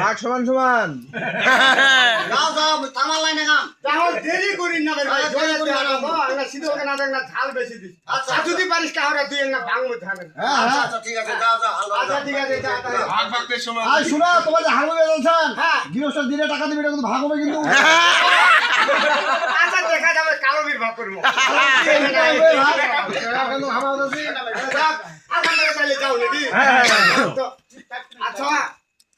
ভাগ সমান সমান। যাও যাও থামার লাইনে কাম তাহলে দেরি করিস না ভাই জয় করি না। সিধু না দেখ না ঝাল বেশি দিস। আচ্ছা, আর যদি পারিস কাহরা তুই না ভাঙবো ঝাল। হ্যাঁ আচ্ছা হ্যাঁ। আচ্ছা ঠিক আছে যাও যাও আচ্ছা ঠিক আছে যা ভাগ ভাগের সময়। আর শোনা তোমার যে হারমোনি বলছেন হ্যাঁ। গৃহস্থ দিনে টাকা দিবে এটা কিন্তু ভাগ হবে কিন্তু। আচ্ছা দেখা যাবে কালো বীর ভাগ করব। আমার কাছে আগান ধরে তাহলে যাও নাকি আচ্ছা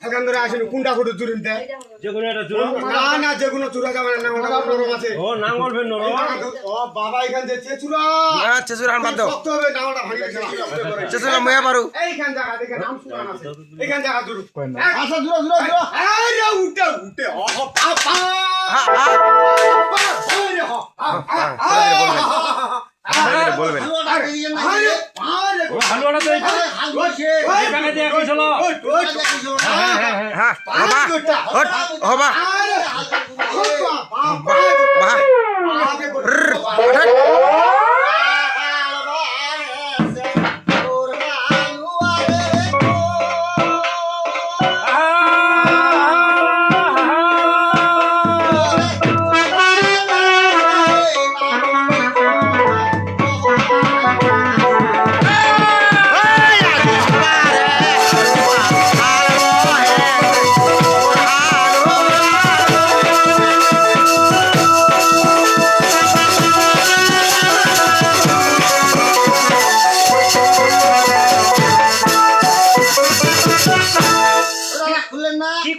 আগান ধরে আসেন কোনটা কোটো চুরিন দেয় যে কোনো একটা জোর না না যে কোনো চূড়া যাবে না ওটা নরম আছে। ও নাঙ্গল ফের নরম। ও বাবা এখান থেকে চেচুরা হ্যাঁ চেচুর হান বাদ দাও। শক্ত হবে নাওটা ভাঙি গেছে চেচুর ময়া পারু এইখান জায়গা দেখে নাম শুনান আছে। এইখান জায়গা দূর আচ্ছা জুড়ো জুড়ো জুড়ো আরে উঠে উঠে ও পাপা হ্যাঁ হ্যাঁ বলবেন। হালুয়াটা বেরিয়ে না আরে হ্যাঁ হ্যাঁ হ্যাঁ হ্যাঁ হবা হবা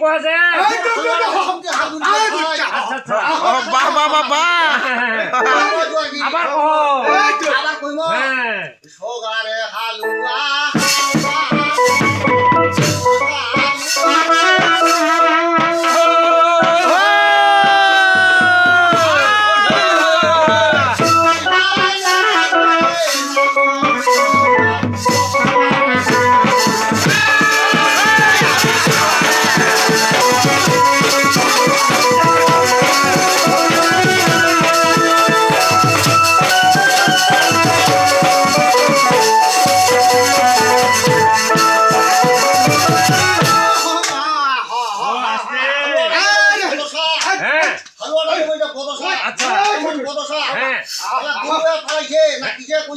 কয় আচ্ছা বাহ বাহ বাহ বাহ। আবার কহ আবার কইম হ্যাঁ।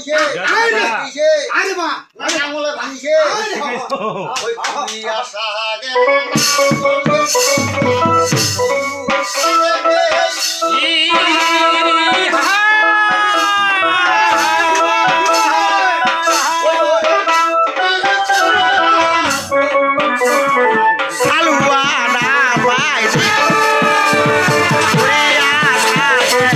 কিসে আরে বা না আঙুলে ভাঙিছে। ওই আশা